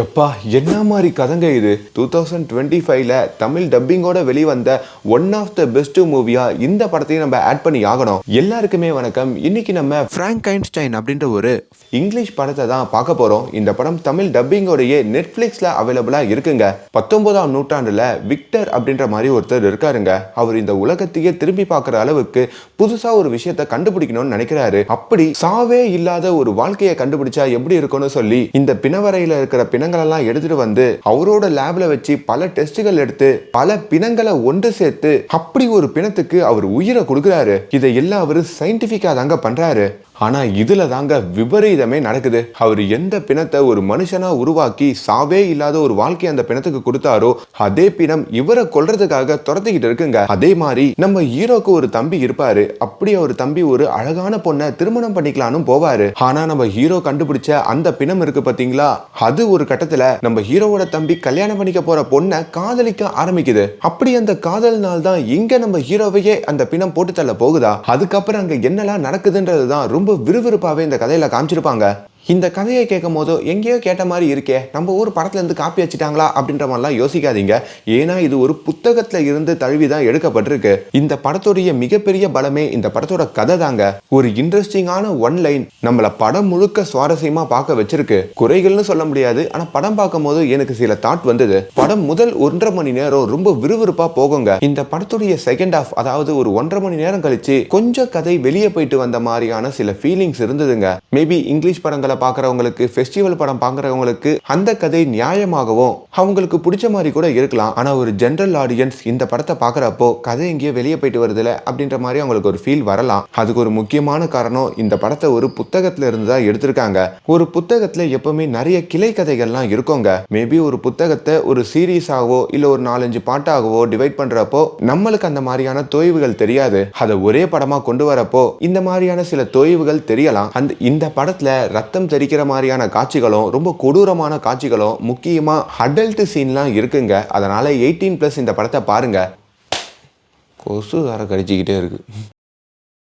எப்பா என்ன மாதிரி கதங்க இது? டூ தௌசண்ட் டுவெண்ட்டி ஃபைவ்ல தமிழ் டப்பிங்கோட வெளிவந்த ஒன் ஆஃப் த பெஸ்ட் மூவியா இந்த படத்தையும் நம்ம ஆட் பண்ணி ஆகணும். எல்லாருக்குமே வணக்கம். இன்னைக்கு நம்ம ஃப்ராங்க் ஐன்ஸ்டைன் அப்படின்ற ஒரு இங்கிலீஷ் படத்தை தான் பார்க்க போறோம். இந்த படம் தமிழ் டப்பிங்கோடைய நெட்ஃபிளிக்ஸ்ல அவைலபிளா இருக்குங்க. பத்தொன்பதாம் நூற்றாண்டுல விக்டர் அப்படின்ற மாதிரி ஒருத்தர் இருக்காருங்க. அவர் இந்த உலகத்தையே திரும்பி பார்க்குற அளவுக்கு புதுசா ஒரு விஷயத்தை கண்டுபிடிக்கணும்னு நினைக்கிறாரு. அப்படி சாவே இல்லாத ஒரு வாழ்க்கையை கண்டுபிடிச்சா எப்படி இருக்கும்னு சொல்லி இந்த பிணவரையில இருக்கிற பிணங்களெல்லாம் எடுத்துட்டு வந்து அவரோட லேப்ல வச்சு பல டெஸ்ட்டுகள் எடுத்து பல பிணங்களை ஒன்று சேர்த்து அப்படி ஒரு பிணத்துக்கு அவர் உயிரை கொடுக்குறாரு. இதை எல்லாம் அவர் சயின்டிஃபிக்கா தாங்க பண்றாரு. ஆனால் இதில் தாங்க விபரீதமே நடக்குது. அவர் எந்த பிணத்தை ஒரு மனுஷனாக உருவாக்கி சாவே இல்லாத ஒரு வாழ்க்கை அந்த பிணத்துக்கு கொடுத்தாரோ அதே பிணம் இவரை கொல்றதுக்காக துரத்திக்கிட்டு இருக்குங்க. அதே மாதிரி நம்ம ஹீரோக்கு ஒரு தம்பி இருப்பாரு. அப்படி ஒரு தம்பி ஒரு அழகான பொண்ணை திருமணம் பண்ணிக்கலான்னு போவாரு. ஆனா நம்ம ஹீரோ கண்டுபிடிச்ச அந்த பிணம் இருக்கு பாத்தீங்களா? அது ஒரு கட்டத்துல நம்ம ஹீரோவோட தம்பி கல்யாணம் பண்ணிக்க போற பொண்ணை காதலிக்க ஆரம்பிக்குது. அப்படி அந்த காதல்னால் தான் இங்க நம்ம ஹீரோவையே அந்த பிணம் போட்டு தள்ள போகுதா? அதுக்கப்புறம் அங்க என்னெல்லாம் நடக்குதுன்றது தான் ரொம்ப விறுவிறுப்பாகவே இந்த கதையில காமிச்சிருப்பாங்க. இந்த கதையை கேட்கும் போதோ எங்கேயோ கேட்ட மாதிரி இருக்கே நம்ம ஊர் படத்துல இருந்து காப்பி வச்சுட்டாங்களா அப்படின்ற மாதிரிலாம் யோசிக்காதீங்க. ஏன்னா இது ஒரு புத்தகத்துல இருந்து தழுவி தான் எடுக்கப்பட்டிருக்கு. இந்த படத்துடைய மிகப்பெரிய பலமே இந்த படத்தோட கதை தாங்க. ஒரு இன்ட்ரெஸ்டிங்கான ஒன் லைன் நம்மள படம் முழுக்க சுவாரஸ்யமா பார்க்க வச்சிருக்கு. குறைகள்னு சொல்ல முடியாது ஆனால் படம் பார்க்கும் போது எனக்கு சில தாட் வந்தது. படம் முதல் ஒன்றரை மணி நேரம் ரொம்ப விறுவிறுப்பா போகுங்க. இந்த படத்துடைய செகண்ட் ஆஃப் அதாவது ஒரு ஒன்றரை மணி நேரம் கழிச்சு கொஞ்சம் கதை வெளியே போயிட்டு வந்த மாதிரியான சில ஃபீலிங்ஸ் இருந்ததுங்க. மேபி இங்கிலீஷ் படங்களை பார்க்குறவங்களுக்கு ஃபெஸ்டிவல் படம் பார்க்குறவங்களுக்கு அந்த கதை நியாயமாகவும் அவங்களுக்கு பிடிச்ச மாதிரி கூட இருக்கலாம். ஆனா ஒரு ஜென்ரல் ஆடியன்ஸ் இந்த படத்தை பார்க்குறப்போ கதை எங்கேயோ வெளியே போயிட்டு வருதுல அப்படின்ற மாதிரி அவங்களுக்கு ஒரு ஃபீல் வரலாம். அதுக்கு ஒரு முக்கியமான காரணம் இந்த படத்தை ஒரு புத்தகத்துல இருந்து தான் எடுத்திருக்காங்க. ஒரு புத்தகத்துல எப்பவுமே நிறைய கிளை கதைகள்லாம் இருக்குங்க. மேபி ஒரு புத்தகத்தை ஒரு சீரீஸாகவோ இல்ல ஒரு நாலஞ்சு பாட்டாகவோ டிவைட் பண்றப்போ நம்மளுக்கு அந்த மாதிரியான தொய்வுகள் தெரியாது. அதை ஒரே படமா கொண்டு வரப்போ இந்த மாதிரியான சில தொய்வுகள் தெரியலாம். அந்த இந்த படத்துல ரத்தம் தெரிக்கிற மாதிரியான காட்சிகளும் ரொம்ப கொடூரமான காட்சிகளும் முக்கியமா அடல்ட் சீன்லாம் இருக்குங்க. அதனால எயிட்டீன் பிளஸ் இந்த படத்தை பாருங்க. கொசு வேற கடிச்சிக்கிட்டே இருக்கு.